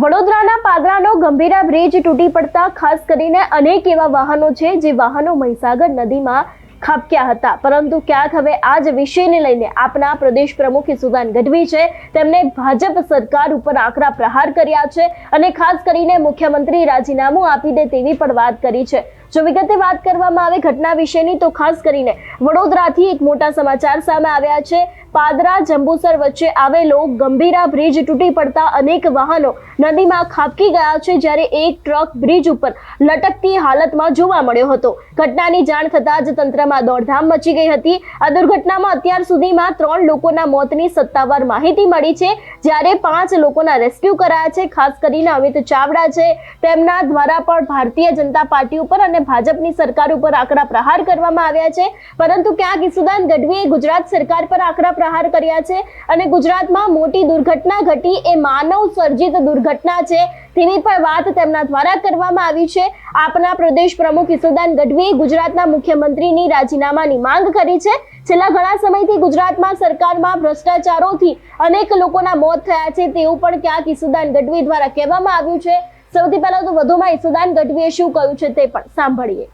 વડોદરાના પાદરાનો ગંભીરા બ્રિજ તૂટી પડતા ખાસ કરીને અનેક એવા વાહનો છે જે વાહનો મહીસાગર નદીમાં ખાબક્યા હતા. પરંતુ ક્યાંક હવે આ જ વિષયને લઈને આપના પ્રદેશ પ્રમુખ સુદાન ગઢવી છે. તેમણે ભાજપ સરકાર ઉપર આકરા પ્રહાર કર્યા છે અને ખાસ કરીને મુખ્યમંત્રી રાજીનામું આપી દે તેવી પણ વાત કરી છે. જો વિગતે વાત કરવામાં આવે ઘટના વિશેની તો ખાસ કરીને વડોદરાથી એક મોટા સમાચાર સામે આવ્યા છે. પાદરા, જંબુસર વચ્ચે આવેલો ગંભીરા બ્રિજ તૂટી પડતા અનેક વાહનો નદીમાં ખાબકી ગયા છે જ્યારે એક ટ્રક બ્રિજ ઉપર લટકતી હાલતમાં જોવા મળ્યો હતો. ઘટનાની જાણ થતાં જ તંત્રમાં દોડધામ મચી ગઈ હતી. આ દુર્ઘટનામાં અત્યાર સુધીમાં ત્રણ લોકોના મોતની સત્તાવાર માહિતી મળી છે. જ્યારે પાંચ લોકોના રેસ્ક્યુ કરાયા છે, ખાસ કરીને અમિત ચાવડા છે. તેમના દ્વારા પણ ભારતીય જનતા પાર્ટી ઉપર અને ભાજપની સરકાર ઉપર આકરા પ્રહાર કરવામાં આવ્યા છે. પરંતુ ક્યાંક ઈસુદાન ગઢવીએ ગુજરાત સરકાર પર આકરા પ્રહાર કર્યા છે અને ગુજરાતમાં મોટી દુર્ઘટના ઘટી. એ માનવ સર્જિત દુર્ઘટના છે. તેની પણ વાત તેમના દ્વારા કરવામાં આવી છે. આપના પ્રદેશ પ્રમુખ ઈસુદાન ગઢવીએ ગુજરાતના મુખ્યમંત્રીની રાજીનામાની માંગ કરી છે. છેલ્લા ઘણા સમયથી ગુજરાતમાં સરકારમાં ભ્રષ્ટાચારોથી અનેક લોકોના મોત થયા છે તેવું પણ ક્યાંક ઈસુદાન ગઢવી દ્વારા કહેવામાં આવ્યું છે. સૌથી પહેલા તો વધુમાં ઈસુદાન ગઢવીએ શું કહ્યું છે તે પણ સાંભળીએ.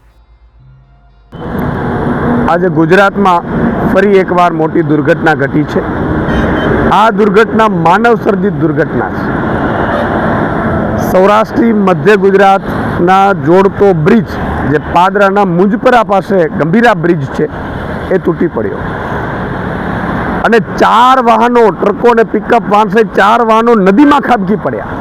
આજે ગુજરાતમાં ફરી એકવાર મોટી દુર્ઘટના ઘટી છે. આ દુર્ઘટના માનવ સર્જિત દુર્ઘટના છે. સૌરાષ્ટ્રી મધ્ય ગુજરાતના જોડતો બ્રિજ જે પાદરાના મુંજપરા પાસે ગંભીરા બ્રિજ છે, એ તૂટી પડ્યો. અને ચાર વાહનો, ટ્રકો અને પિકઅપ વાહન સહિત ચાર વાહનો નદીમાં ખાબકી પડ્યા.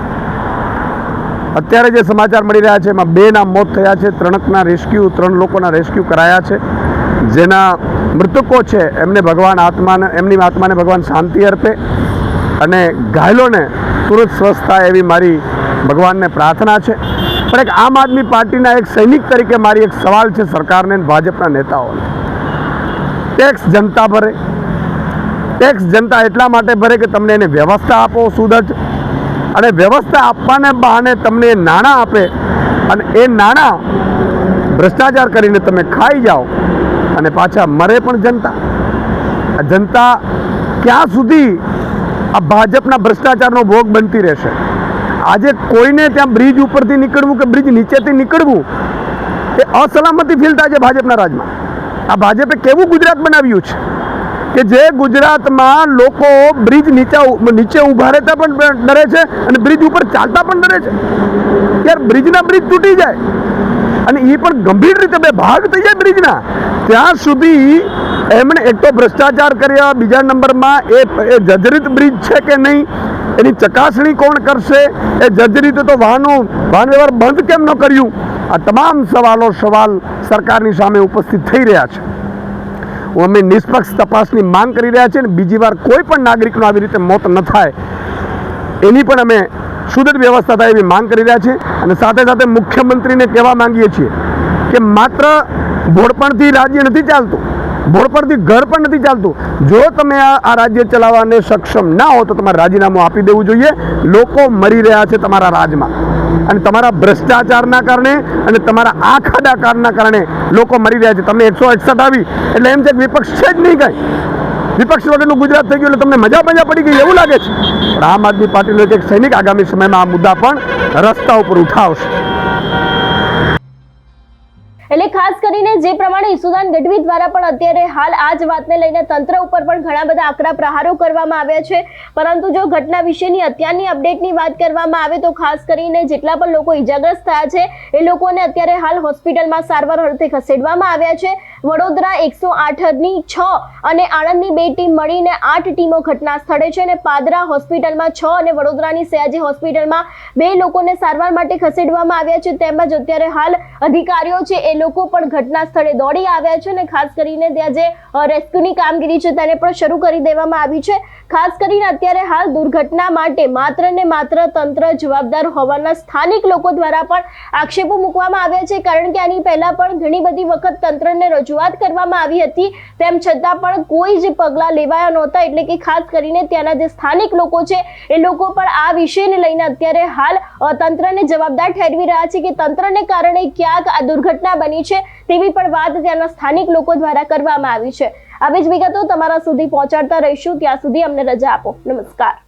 અત્યારે જે સમાચાર મળી રહ્યા છે, એમાં બેના મોત થયા છે, ત્રણકના રેસ્ક્યુ ત્રણ લોકોના રેસ્ક્યુ કરાયા છે. જેના મૃતકો છે, એમને ભગવાન આત્માને, એમની આત્માને ભગવાન શાંતિ અર્પે અને ઘાયલોને તુરંત સ્વસ્થ થાય એવી મારી ભગવાનને પ્રાર્થના છે. પણ એક આમ આદમી પાર્ટીના એક સૈનિક તરીકે મારી એક સવાલ છે સરકારને ભાજપના નેતાઓને. ટેક્સ જનતા ભરે. ટેક્સ જનતા એટલા માટે ભરે કે તમને એને વ્યવસ્થા આપો સુદજ અને વ્યવસ્થા આપવાને બહાને તમને નાણાં આપે. અને એ નાણાં ભ્રષ્ટાચાર કરીને તમે ખાઈ જાઓ. અને પાછા મરે પણ જનતા. જનતા ક્યાં સુધી આ ભાજપના ભ્રષ્ટાચારનો ભોગ બનતી રહેશે? આજે કોઈને ત્યાં બ્રિજ ઉપરથી નીકળવું કે બ્રિજ નીચેથી નીકળવું, એ અસલામતી ફીલ છે ભાજપના રાજમાં. આ ભાજપે કેવું ગુજરાત બનાવ્યું છે? કે જે ગુજરાતમાં લોકો બ્રિજ નીચે નીચે ઊભા રહેતા પણ ડરે છે અને બ્રિજ ઉપર ચાલતા પણ ડરે છે. યાર બ્રિજના બ્રિજ તૂટી જાય. અને એ પણ ગંભીર રીતે બે ભાગ થઈ જાય બ્રિજના. ત્યાં સુધી એમણે એક તો ભ્રષ્ટાચાર કર્યા. બીજા નંબરમાં એ એ જજરિત બ્રિજ છે કે નહીં, એની ચકાસણી કોણ કરશે? એ જર્જરિત તો વાહનો, વાહન વ્યવહાર બંધ કેમ ન કર્યું? આ તમામ સવાલો સવાલ સરકારની સામે ઉપસ્થિત થઈ રહ્યા છે. અમે નિષ્પક્ષ તપાસની માંગ કરી રહ્યા છીએ અને બીજી વાર કોઈ પણ નાગરિકનું આવી રીતે મોત ન થાય, એની પણ અમે સુદૃઢ વ્યવસ્થા થાય એવી માંગ કરી રહ્યા છીએ. અને સાથે સાથે મુખ્યમંત્રીને કહેવા માંગીએ છીએ કે માત્ર ભોળપણથી રાજ્ય નથી ચાલતું. ભોળપણથી ઘર પણ નથી ચાલતું. જો તમે આ રાજ્ય ચલાવવાને સક્ષમ ના હો તો તમારે રાજીનામું આપી દેવું જોઈએ. લોકો મરી રહ્યા છે તમારા રાજમાં. અને તમારા ભ્રષ્ટાચારના કારણે અને તમારા આ ખાડાકારના કારણે લોકો મરી રહ્યા છે. તમને એકસો એકસઠ આવી. એટલે એમ છે કે વિપક્ષ છે જ નહીં કાંઈ. વિપક્ષ વગરનું ગુજરાત થઈ ગયું એટલે તમને મજા મજા પડી ગઈ એવું લાગે છે. પણ આમ આદમી પાર્ટીનો એક સૈનિક આગામી સમયમાં આ મુદ્દા પણ રસ્તા ઉપર ઉઠાવશે. એટલે ખાસ કરીને જે પ્રમાણે ઈસુદાન ગઢવી દ્વારા પણ અત્યારે હાલ આ જ વાતને લઈને તંત્ર ઉપર પણ ઘણા બધા આકરા પ્રહારો કરવામાં આવ્યા છે. પરંતુ જો ઘટના વિશેની અત્યારની અપડેટની વાત કરવામાં આવે તો ખાસ કરીને જેટલા પણ લોકો ઈજાગ્રસ્ત થયા છે, એ લોકોને અત્યારે હાલ હોસ્પિટલમાં સારવાર અર્થે ખસેડવામાં આવ્યા છે. વડોદરા એકસો આઠની છ અને આણંદની બે ટીમ મળીને આઠ ટીમો ઘટના સ્થળે છે અને પાદરા હોસ્પિટલમાં છ અને વડોદરાની સયાજી હોસ્પિટલમાં બે લોકોને સારવાર માટે ખસેડવામાં આવ્યા છે. તેમજ અત્યારે હાલ અધિકારીઓ છે, એ લોકો પણ ઘટના સ્થળે દોડી આવ્યા છે અને ખાસ કરીને ત્યાં જે રેસ્ક્યુની કામગીરી છે, તેને પણ શરૂ કરી દેવામાં આવી છે. ખાસ કરીને અત્યારે હાલ દુર્ઘટના માટે માત્ર ને માત્ર તંત્ર જવાબદાર હોવાના સ્થાનિક લોકો દ્વારા પણ આક્ષેપો મૂકવામાં આવ્યા છે. કારણ કે આની પહેલા પણ ઘણી બધી વખત તંત્રને રજૂઆત કરવામાં આવી હતી. તેમ છતાં પણ કોઈ જ પગલાં લેવાયા નહોતા. એટલે કે ખાસ કરીને ત્યાંના જે સ્થાનિક લોકો છે, એ લોકો પણ આ વિષયને લઈને અત્યારે હાલ તંત્રને જવાબદાર ઠેરવી રહ્યા છે કે તંત્રને કારણે ક્યાંક આ દુર્ઘટના બની છે તેવી પણ વાત ત્યાંના સ્થાનિક લોકો દ્વારા કરવામાં આવી છે. આવી જ વિગતો તમારા સુધી પહોંચાડતા રહીશું. ત્યાં સુધી અમને રજા આપો. નમસ્કાર.